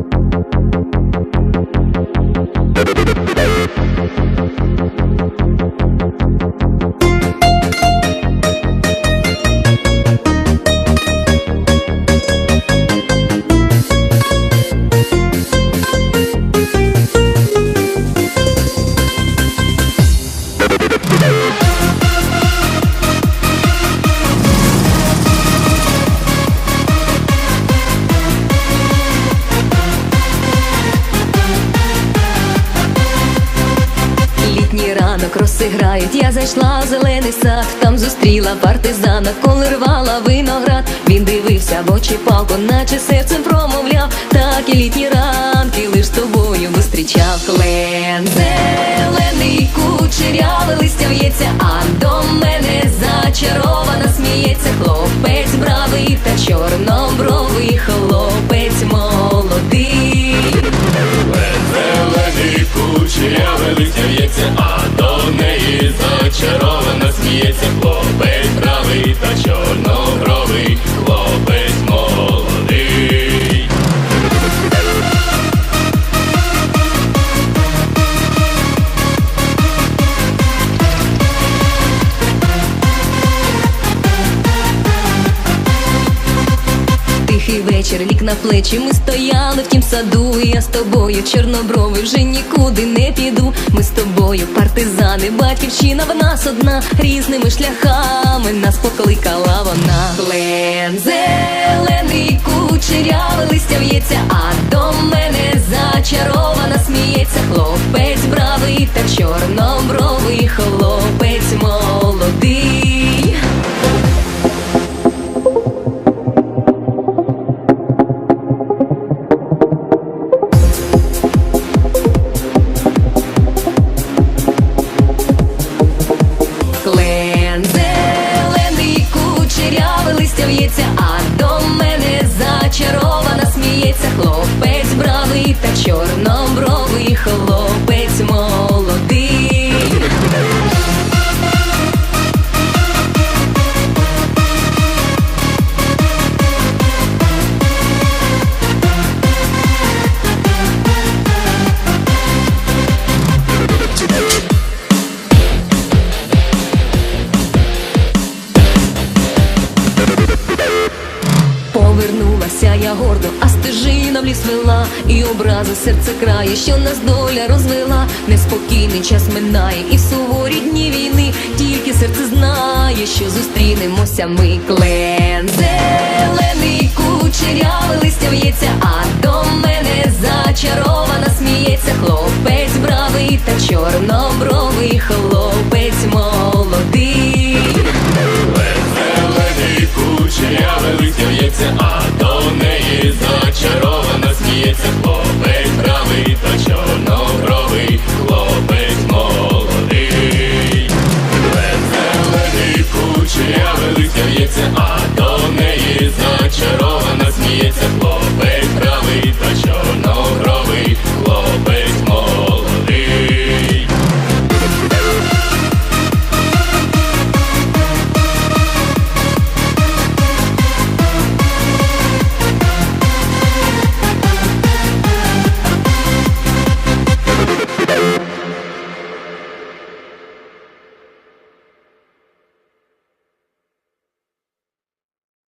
Thank you. Літній розіграють, я зайшла в зелений сад, там зустріла партизана, коли рвала виноград. Він дивився в очі палку, наче серцем промовляв. Так і літні ранки зачарована сміється вечір, лік на плечі, ми стояли в тім саду, і я з тобою, чорнобровий, вже нікуди не піду. Ми з тобою, партизани, батьківщина в нас одна, різними шляхами нас покликала вона. Плен зелений кучерявий листя в'ється, чорнобровий хлопець Повернулася я гордо, а стежина в ліс вела, і образа серце крає, що нас доля розвела. Неспокійний час минає, і в суворі дні війни тільки серце знає, що зустрінемося ми клен зелений кучерявий листя в'ється, а до мене зачарована сміється хлопець бравий та чорнобровий хлопець. Oh.